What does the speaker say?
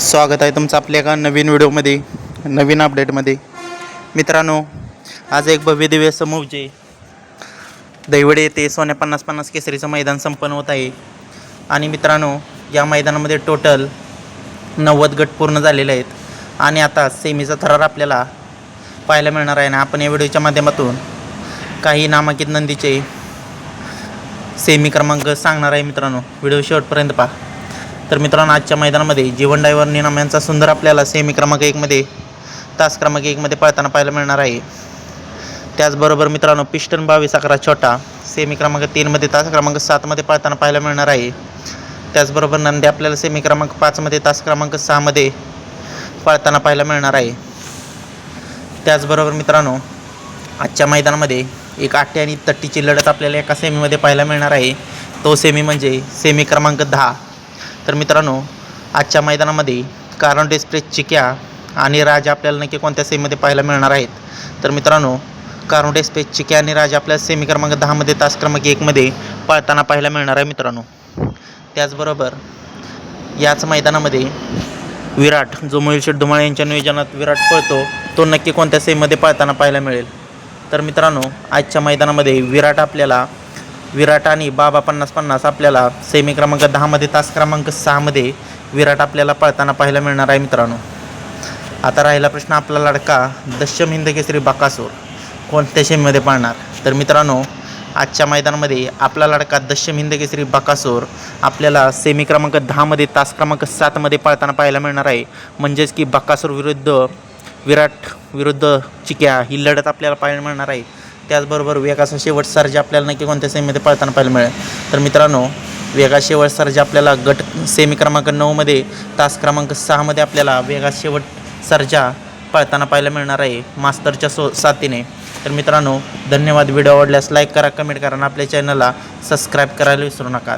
स्वागत आहे तुमचं आपल्या एका नवीन व्हिडिओमध्ये नवीन अपडेटमध्ये मित्रांनो आज एक भव्य दिव्य समूहचे मौजे दैवडे येथे सोन्या पन्नास पन्नास केसरीचं मैदान संपन्न होत आहे. आणि मित्रांनो या मैदानामध्ये टोटल नव्वद गट पूर्ण झालेले आहेत. आणि आता सेमीचा थरार आपल्याला पाहायला मिळणार आहे. ना आपण या व्हिडिओच्या माध्यमातून काही नामांकित नंदीचे सेमी क्रमांक सांगणार आहे मित्रांनो. व्हिडिओ शेवटपर्यंत पहा. तर मित्रांनो आजच्या मैदानामध्ये जीवन डायव्हर निनाम यांचा सुंदर आपल्याला सेमी क्रमांक एकमध्ये तास क्रमांक एकमध्ये पळताना पाहायला मिळणार आहे. त्याचबरोबर मित्रांनो पिस्टन बावीस अकरा छोटा सेमी क्रमांक तीनमध्ये तास क्रमांक सातमध्ये पळताना पाहायला मिळणार आहे. त्याचबरोबर नंदी आपल्याला सेमी क्रमांक पाचमध्ये तास क्रमांक सहामध्ये पळताना पाहायला मिळणार आहे. त्याचबरोबर मित्रांनो आजच्या मैदानामध्ये एक आठ्या आणि तट्टीची लढत आपल्याला एका सेमीमध्ये पाहायला मिळणार आहे. तो सेमी म्हणजे सेमी क्रमांक दहा. तर मित्रांनो आजच्या मैदानामध्ये कारण डेस्प्रेस चिक्या आणि राजा आपल्याला नक्की कोणत्या सेमीमध्ये पाहायला मिळणार आहेत? तर मित्रांनो कारण डेस्प्रेस चिक्या आणि राजा आपल्याला सेमी क्रमांक दहामध्ये तास क्रमांक एकमध्ये पळताना पाहायला मिळणार आहे मित्रांनो. त्याचबरोबर याच मैदानामध्ये विराट जो मोहिल धुमाळे यांच्या नियोजनात विराट पळतो तो नक्की कोणत्या सेममध्ये पळताना पाहायला मिळेल? तर मित्रांनो आजच्या मैदानामध्ये विराट आपल्याला विराट आणि बाबा पन्नास पन्नास आपल्याला सेमी क्रमांक दहामध्ये तास क्रमांक सहामध्ये विराट आपल्याला पळताना पाहायला मिळणार आहे मित्रांनो. आता राहिला प्रश्न आपला लडका दशम हिंद केसरी बकासूर. कोणत्या सेमीमध्ये पाळणार? तर मित्रांनो आजच्या मैदानामध्ये आपला लडका दशम हिंद केसरी बकासूर आपल्याला सेमी क्रमांक दहामध्ये तास क्रमांक सातमध्ये पाळताना पाहायला मिळणार आहे. म्हणजेच की बकासूर विरुद्ध विराट विरुद्ध चिक्या ही लढत आपल्याला पाहायला मिळणार आहे. त्याचबरोबर वेगाचा शेवट सर्जा आपल्याला नक्की कोणत्या सेमीमध्ये पळताना पाहायला मिळेल. तर मित्रांनो वेगा शेवट सर्जा आपल्याला गट सेमी क्रमांक नऊमध्ये तास क्रमांक सहामध्ये आपल्याला वेगा शेवट सर्जा पळताना पाहायला मिळणार आहे मास्तरच्या सो साथीने. तर मित्रांनो धन्यवाद. व्हिडिओ आवडल्यास लाईक करा कमेंट करा आणि आपल्या चॅनलला सबस्क्राईब करायला विसरू नका.